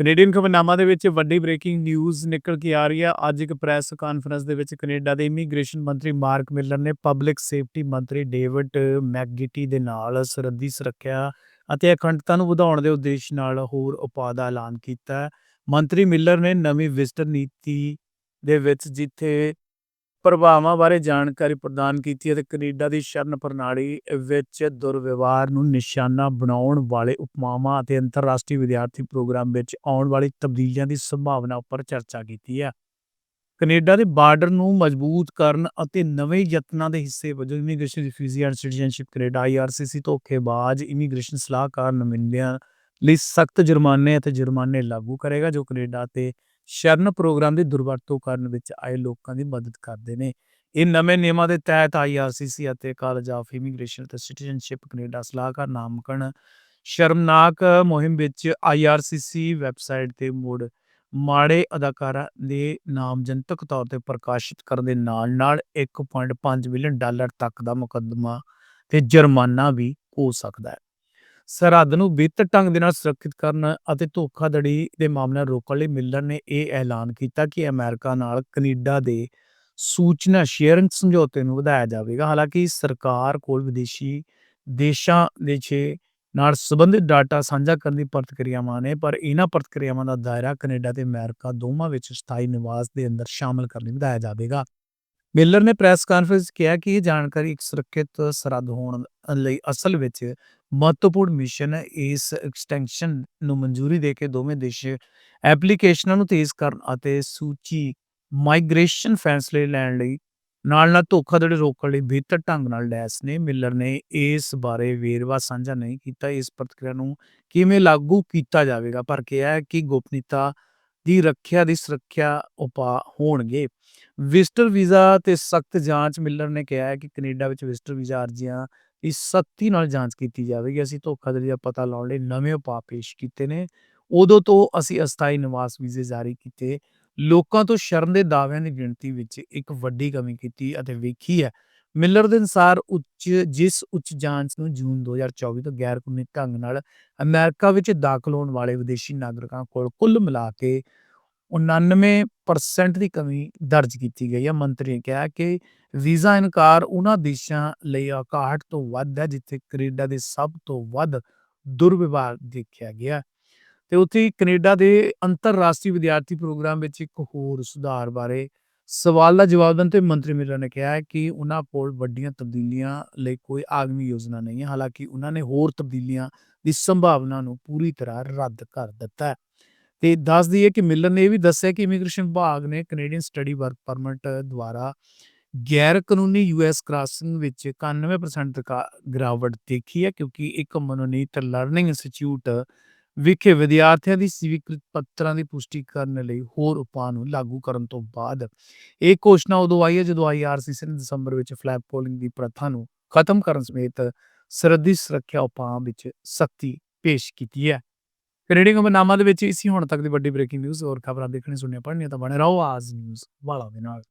Canadian ਖਬਰਨਾਮਾ ਦੇ ਵਿੱਚ ਵੱਡੀ ਬ੍ਰੇਕਿੰਗ ਨਿਊਜ਼ ਨਿਕਲ ਕੇ ਆ ਰਹੀ ਹੈ। ਅੱਜ ਇੱਕ ਪ੍ਰੈਸ ਕਾਨਫਰੰਸ ਦੇ ਵਿੱਚ ਕੈਨੇਡਾ ਦੇ ਇਮੀਗ੍ਰੇਸ਼ਨ ਮੰਤਰੀ ਮਾਰਕ ਮਿਲਰ ਨੇ ਪਬਲਿਕ ਸੇਫਟੀ ਮੰਤਰੀ ਡੇਵਿਡ ਮੈਕਗਿਟੀ ਦੇ ਨਾਲ ਸਰਹੱਦੀ ਸੁਰੱਖਿਆ ਅਤੇ ਅਖੰਡਤਾ ਨੂੰ ਵਧਾਉਣ ਦੇ ਉਦੇਸ਼ ਨਾਲ ਹੋਰ ਉਪਾਅ ਦਾ ਐਲਾਨ ਕੀਤਾ ਮੰਤਰੀ ਮਿਲਰ ਨੇ ਨਵੀਂ ਵਿਜ਼ਟਰ ਨੀਤੀ ਦੇ ਵਿੱਚ ਜਿੱਥੇ ਪ੍ਰਭਾਵਾਂ ਬਾਰੇ ਜਾਣਕਾਰੀ ਪ੍ਰਦਾਨ ਕੀਤੀ ਅਤੇ ਕੈਨੇਡਾ ਦੀ ਸ਼ਰਨ ਪ੍ਰਣਾਲੀ ਵਿੱਚ ਦੁਰਵਿਵਹਾਰ ਨੂੰ ਨਿਸ਼ਾਨਾ ਬਣਾਉਣ ਵਾਲੇ ਉਪਮਾਵਾਂ ਅਤੇ ਅੰਤਰਰਾਸ਼ਟਰੀ ਵਿਦਿਆਰਥੀ ਪ੍ਰੋਗਰਾਮ ਵਿੱਚ ਆਉਣ ਵਾਲੀ ਤਬਦੀਲੀਆਂ ਦੀ ਸੰਭਾਵਨਾ ਉੱਪਰ ਚਰਚਾ ਕੀਤੀ ਹੈ। ਕੈਨੇਡਾ ਦੇ ਬਾਰਡਰ ਨੂੰ ਮਜ਼ਬੂਤ ਕਰਨ ਅਤੇ ਨਵੇਂ ਯਤਨਾਂ ਦੇ ਹਿੱਸੇ ਵਜੋਂ immigration refugee and citizenship Canada IRCC ਧੋਖੇਬਾਜ਼ immigration ਸਲਾਹਕਾਰ ਨੁਮਾਇੰਦਿਆਂ ਲਈ ਸਖਤ ਜੁਰਮਾਨੇ ਅਤੇ ਜੁਰਮਾਨੇ ਲਾਗੂ ਕਰੇਗਾ, ਜੋ ਕੈਨੇਡਾ ਤੇ ਸ਼ਰਨ ਪ੍ਰੋਗਰਾਮ ਦੀ ਦੁਰਵਰਤੋਂ ਕਰਨ ਵਿੱਚ ਆਏ ਲੋਕਾਂ ਦੀ ਮਦਦ ਕਰਦੇ ਨੇ। ਇਹ ਨਵੇਂ ਨਿਯਮਾਂ ਦੇ ਤਹਿਤ ਆਈਆਰਸੀਸੀ ਅਤੇ ਕਾਲਜ ਆਫ ਇਮੀਗ੍ਰੇਸ਼ਨ ਤੇ ਸਿਟੀਜ਼ਨਸ਼ਿਪ ਕੈਨੇਡਾ ਸਲਾਹਕਾਰ ਨਾਮਕਣ ਸ਼ਰਮਨਾਕ ਮੁਹਿੰਮ ਵਿੱਚ ਆਈਆਰਸੀਸੀ ਵੈਬਸਾਈਟ ਤੇ ਮੁੜ ਮਾੜੇ ਅਦਾਕਾਰਾਂ ਦੇ ਨਾਮ ਜਨਤਕ ਤੌਰ ਤੇ ਪ੍ਰਕਾਸ਼ਿਤ ਕਰਨ ਦੇ ਨਾਲ ਨਾਲ 1.5 ਮਿਲੀਅਨ ਡਾਲਰ ਤੱਕ ਦਾ ਮੁਕੱਦਮਾ ਤੇ ਜੁਰਮਾਨਾ ਵੀ ਹੋ ਸਕਦਾ ਹੈ। ਸਰਹੱਦ ਨੂੰ ਬਿਹਤਰ ਢੰਗ ਦੇ ਨਾਲ ਸੁਰੱਖਿਅਤ ਕਰਨ ਅਤੇ ਧੋਖਾਧੜੀ ਦੇ ਮਾਮਲਿਆਂ ਰੋਕਣ ਲਈ ਮਿਲਰ ਨੇ ਇਹ ਐਲਾਨ ਕੀਤਾ ਕਿ ਅਮਰੀਕਾ ਨਾਲ ਕੈਨੇਡਾ ਦੇ ਸੂਚਨਾ ਸ਼ੇਅਰਿੰਗ ਸਮਝੌਤੇ ਨੂੰ ਵਧਾਇਆ ਜਾਵੇਗਾ। ਹਾਲਾਂਕਿ ਸਰਕਾਰ ਕੋਲ ਵਿਦੇਸ਼ੀ ਦੇਸ਼ਾਂ ਦੇ ਛੇ ਨਾਲ ਸੰਬੰਧਿਤ ਡਾਟਾ ਸਾਂਝਾ ਕਰਨ ਦੀ ਪ੍ਰਤੀਕਿਰਿਆਵਾਂ ਨੇ, ਪਰ ਇਹਨਾਂ ਪ੍ਰਤੀਕਿਰਿਆਵਾਂ ਦਾ ਦਾਇਰਾ ਕੈਨੇਡਾ ਤੇ ਅਮਰੀਕਾ ਦੋਵਾਂ ਵਿੱਚ ਸਥਾਈ ਨਿਵਾਸ ਦੇ ਅੰਦਰ ਸ਼ਾਮਲ ਕਰਨ ਲਈ ਵਧਾਇਆ ਜਾਵੇਗਾ। ਮਿਲਰ ਨੇ ਪ੍ਰੈਸ ਕਾਨਫਰੰਸ ਕਿਹਾ ਕਿ ਇਹ ਜਾਣਕਾਰੀ ਇੱਕ ਸੁਰੱਖਿਅਤ ਸਰਹੱਦ ਹੋਣ ਲਈ ਅਸਲ ਵਿੱਚ ਮਹੱਤਵਪੂਰਨ ਮਿਸ਼ਨ ਹੈ ਇਸ ਐਕਸਟੈਂਸ਼ਨ ਨੂੰ ਮਨਜ਼ੂਰੀ ਦੇ ਕੇ ਦੋਵੇਂ ਦੇਸ਼ ਐਪਲੀਕੇਸ਼ਨਾਂ ਨੂੰ ਤੇਜ਼ ਕਰਨ ਅਤੇ ਸੂਚੀ ਮਾਈਗ੍ਰੇਸ਼ਨ ਫੈਸਲੇ ਲੈਣ ਲਈ ਨਾਲ ਨਾਲ ਧੋਖਾਧੜੀ ਰੋਕਣ ਲਈ ਬਿਹਤਰ ਢੰਗ ਨਾਲ ਲੈਸ ਨੇ। ਮਿਲਰ ਨੇ ਇਸ ਬਾਰੇ ਵੇਰਵਾ ਸਾਂਝਾ ਨਹੀਂ ਕੀਤਾ। ਇਸ ਪ੍ਰਤੀਕਿਰਿਆ ਨੂੰ ਕਿਵੇਂ ਲਾਗੂ ਕੀਤਾ ਜਾਵੇਗਾ? ਪਰ ਕਿਹਾ ਕਿ ਗੋਪਨੀਯਤਾ ਦੀ ਰੱਖਿਆ ਦੀ ਸੁਰੱਖਿਆ ਉਪਾਅ ਹੋਣਗੇ। ਵਿਜ਼ਟਰ ਵੀਜ਼ਾ ਤੇ ਸਖਤ ਜਾਂਚ ਮਿਲਰ ਨੇ ਕਿਹਾ ਹੈ ਕਿ ਕੈਨੇਡਾ ਵਿੱਚ ਵਿਜ਼ਟਰ ਵੀਜ਼ਾ ਅਰਜ਼ੀਆਂ ਦੀ ਸਖਤੀ ਨਾਲ ਜਾਂਚ ਕੀਤੀ ਜਾਵੇਗੀ। ਅਸੀਂ ਧੋਖਾਧੜੀ ਦਾ ਪਤਾ ਲਾਉਣ ਲਈ ਨਵੇਂ ਉਪਾਅ ਪੇਸ਼ ਕੀਤੇ ਨੇ। ਉਦੋਂ ਤੋਂ ਅਸੀਂ ਅਸਥਾਈ ਨਿਵਾਸ ਵੀਜ਼ੇ ਜਾਰੀ ਕੀਤੇ। ਲੋਕਾਂ ਤੋਂ ਸ਼ਰਨ ਦੇ ਦਾਅਵਿਆਂ ਦੀ ਗਿਣਤੀ ਵਿੱਚ ਇੱਕ ਵੱਡੀ ਕਮੀ ਕੀਤੀ ਅਤੇ ਵੇਖੀ ਹੈ ਮਿਲਰ ਦੇ ਅਨੁਸਾਰ ਉੱਚ, ਜਿਸ ਉੱਚ ਜਾਂਚ ਨੂੰ ਜੂਨ 2024 ਤੋਂ ਗੈਰ ਕਾਨੂੰਨੀ ਢੰਗ ਨਾਲ ਅਮਰੀਕਾ ਵਿੱਚ ਦਾਖਲ ਹੋਣ ਵਾਲੇ ਵਿਦੇਸ਼ੀ ਨਾਗਰਿਕਾਂ ਕੋਲ ਕੁੱਲ ਮਿਲਾ ਕੇ 99% ਦੀ ਕਮੀ ਦਰਜ ਕੀਤੀ ਗਈ ਹੈ। ਮੰਤਰੀ ਨੇ ਕਿਹਾ ਕਿ ਵੀਜ਼ਾ ਇਨਕਾਰ ਉਹਨਾਂ ਦੇਸ਼ਾਂ ਲਈ 61 ਤੋਂ ਵੱਧ ਹੈ, ਜਿੱਥੇ ਕੈਨੇਡਾ ਦੇ ਸਭ ਤੋਂ ਵੱਧ ਦੁਰਵਿਵਹਾਰ ਦੇਖਿਆ ਗਿਆ ਤੇ ਉੱਥੇ ਹੀ ਕੈਨੇਡਾ ਦੇ ਅੰਤਰਰਾਸ਼ਟਰੀ ਵਿਦਿਆਰਥੀ ਪ੍ਰੋਗਰਾਮ ਵਿੱਚ ਇੱਕ ਹੋਰ ਸੁਧਾਰ ਬਾਰੇ ਸਵਾਲ ਦਾ ਜਵਾਬ ਦਿੰਦੇ ਹੋਏ ਮੰਤਰੀ ਮਿਲਰ ਨੇ ਕਿਹਾ ਕਿ ਉਹਨਾਂ ਕੋਲ ਵੱਡੀਆਂ ਤਬਦੀਲੀਆਂ ਲਈ ਕੋਈ ਆਗਮੀ ਯੋਜਨਾ ਨਹੀਂ ਹੈ। ਹਾਲਾਂਕਿ ਉਹਨਾਂ ਨੇ ਹੋਰ ਤਬਦੀਲੀਆਂ ਦੀ ਸੰਭਾਵਨਾ ਨੂੰ ਪੂਰੀ ਤਰ੍ਹਾਂ ਰੱਦ ਕਰ ਦਿੱਤਾ ਹੈ। ਤੇ ਦੱਸ ਦਈਏ ਕਿ ਮਿਲਰ ਨੇ ਇਹ ਵੀ ਦੱਸਿਆ ਕਿ ਇਮੀਗ੍ਰੇਸ਼ਨ ਵਿਭਾਗ ਨੇ ਕੈਨੇਡੀਅਨ ਸਟੱਡੀ ਵਰਕ ਪਰਮਿਟ ਦੁਆਰਾ ਗੈਰ ਕਾਨੂੰਨੀ ਯੂਐਸ ਕ੍ਰਾਸਿੰਗ ਵਿੱਚ 91% ਗਿਰਾਵਟ ਦੇਖੀ ਹੈ, ਕਿਉਂਕਿ ਇੱਕ ਮਨੋਨੀਤ ਲਰਨਿੰਗ ਇੰਸਟੀਚਿਊਟ ਵਿਖੇ ਵਿਦਿਆਰਥੀਆਂ ਦੀ ਸਵੀਕ੍ਰਿਤ ਪੱਤਰਾਂ ਦੀ ਪੁਸ਼ਟੀ ਕਰਨ ਲਈ ਹੋਰ ਉਪਾਅ ਨੂੰ ਲਾਗੂ ਕਰਨ ਤੋਂ ਬਾਅਦ ਇਹ ਘੋਸ਼ਣਾ ਉਦੋਂ ਆਈ ਹੈ ਜਦੋਂ ਆਈਆਰਸੀਸੀ ਨੇ ਦਸੰਬਰ ਵਿੱਚ ਫਲੈਗ ਪੋਲਿੰਗ ਦੀ ਪ੍ਰਥਾ ਨੂੰ ਖਤਮ ਕਰਨ ਸਮੇਤ ਸਰਹੱਦੀ ਸੁਰੱਖਿਆ ਉਪਾਅ ਵਿੱਚ ਸਖਤੀ ਪੇਸ਼ ਕੀਤੀ ਹੈ। ਕੈਨੇਡੀਅਨ ਖਬਰਨਾਮਾ ਦੇ ਵਿੱਚ ਇਸੀ ਹੁਣ ਤੱਕ ਦੀ ਵੱਡੀ ਬ੍ਰੇਕਿੰਗ ਨਿਊਜ਼ ਹੋਰ ਖਬਰਾਂ ਦੇਖਣੀ ਸੁਣਨੀਆਂ ਪੜ੍ਹਨੀਆਂ ਤਾਂ ਬਣੇ ਰਹੋ ਆਜ਼ ਨਿਊਜ਼ ਵਾਲਾ ਦੇ ਨਾਲ।